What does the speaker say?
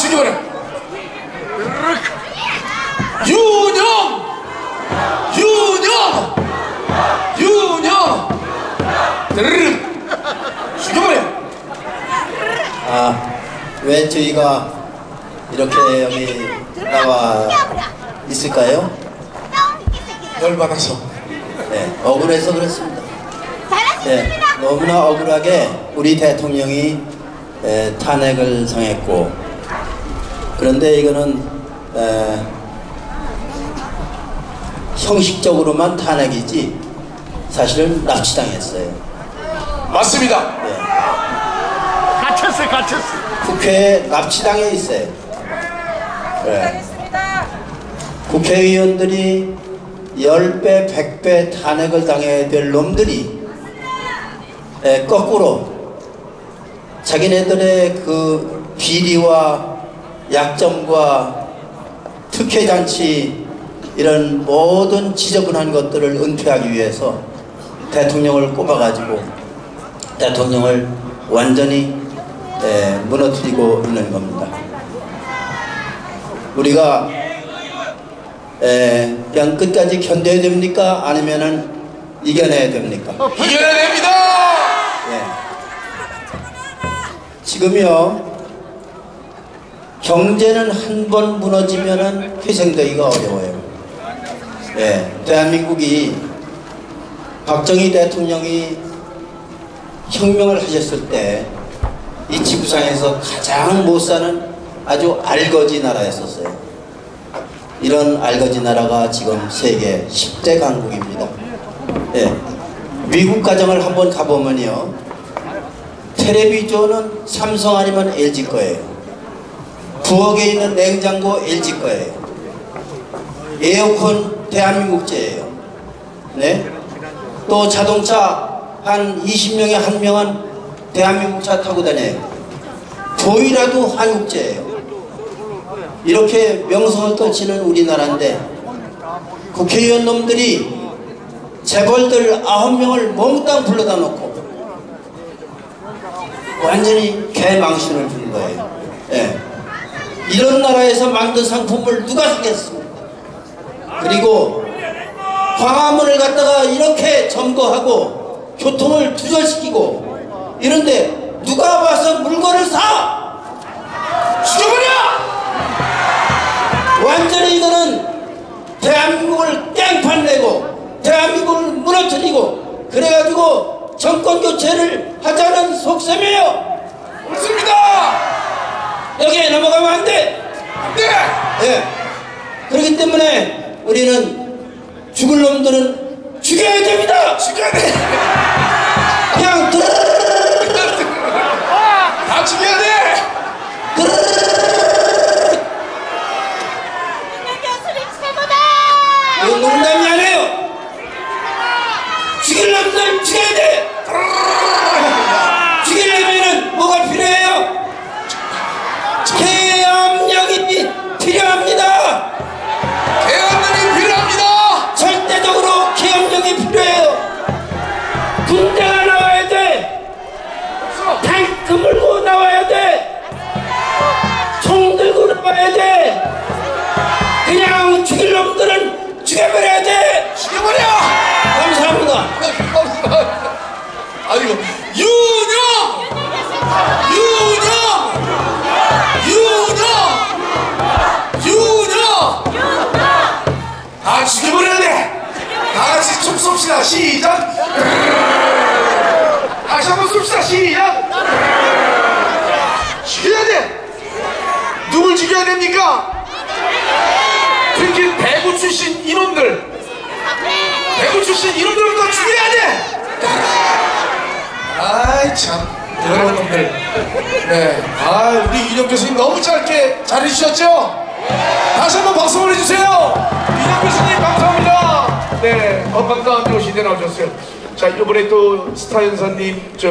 죽여버려 윤영. 윤영. 윤영. 드르륵. 죽여버려 아, 왜 저희가 이렇게 여기 나와 있을까요? 열받아서. 네, 억울해서 그렇습니다. 네. 너무나 억울하게 우리 대통령이 에, 탄핵을 당했고 그런데 이거는 에, 형식적으로만 탄핵이지 사실은 납치당했어요. 맞습니다 네. 갇혔어 갇혔어 국회에 납치당해 있어요. 네. 국회의원들이 10배, 100배 탄핵을 당해야 될 놈들이 에, 거꾸로 자기네들의 그 비리와 약점과 특혜장치 이런 모든 지저분한 것들을 은폐하기 위해서 대통령을 꼽아가지고 대통령을 완전히 에, 무너뜨리고 있는 겁니다. 우리가 에, 그냥 끝까지 견뎌야 됩니까? 아니면은 이겨내야 됩니까? 이겨내야 됩니다 예. 지금요 경제는 한 번 무너지면은 회생되기가 어려워요. 예, 대한민국이 박정희 대통령이 혁명을 하셨을 때 이 지구상에서 가장 못 사는 아주 알거지 나라였었어요. 이런 알거지 나라가 지금 세계 10대 강국입니다. 예. 미국 가정을 한번 가보면요. 텔레비전은 삼성 아니면 LG 거예요. 부엌에 있는 냉장고 LG 거예요. 에어컨 대한민국제예요. 네? 또 자동차 한 20명에 한 명은 대한민국 차 타고 다녀요. 조이라도 한국제예요. 이렇게 명성을 떨치는 우리나라인데 국회의원 놈들이 재벌들 아홉 명을 몽땅 불러다 놓고 완전히 개망신을 준 거예요. 예. 이런 나라에서 만든 상품을 누가 사겠습니까? 그리고 광화문을 갖다가 이렇게 점거하고 교통을 두절시키고 이런데 누가 와서 물건을 사? 죽여버려 완전히 이거는 대한민국을 깽판 내고 대한민국을 무너뜨리고 그래가지고 정권 교체를 하자는 속셈이에요. 옳습니다 여기에 넘어가면 안 돼. 네 예. 그렇기 때문에 우리는 죽을 놈들은 죽여야 됩니다. 죽여야 돼 그냥 들다 죽여야 돼. 이건 농담이 아니에요. 죽일 놈들 죽여야 돼. 죽이려면은 뭐가 필요해요? 계엄령이 필요합니다. 대한민국이 필요합니다 절대적으로 계엄령이 필요해요. 군대가 나와야 돼. 탱크 물고 나와야 돼. 총 들고 나와야 돼. 그냥 죽일 놈들은 죽여버려야 돼. 쏩시다. 시작. 다시 한번 쏩시다. 시작. 죽여야 돼. 누굴 죽여야 됩니까? 특히 배구 출신 인원들. 배구 출신 이놈들부터 죽여야 돼! 아이 참. 놈들. 네. 아 우리 윤영 교수님 너무 짧게 잘해주셨죠? 가운데 오신 데 나오셨어요. 자 이번에 또 스타 연사님 저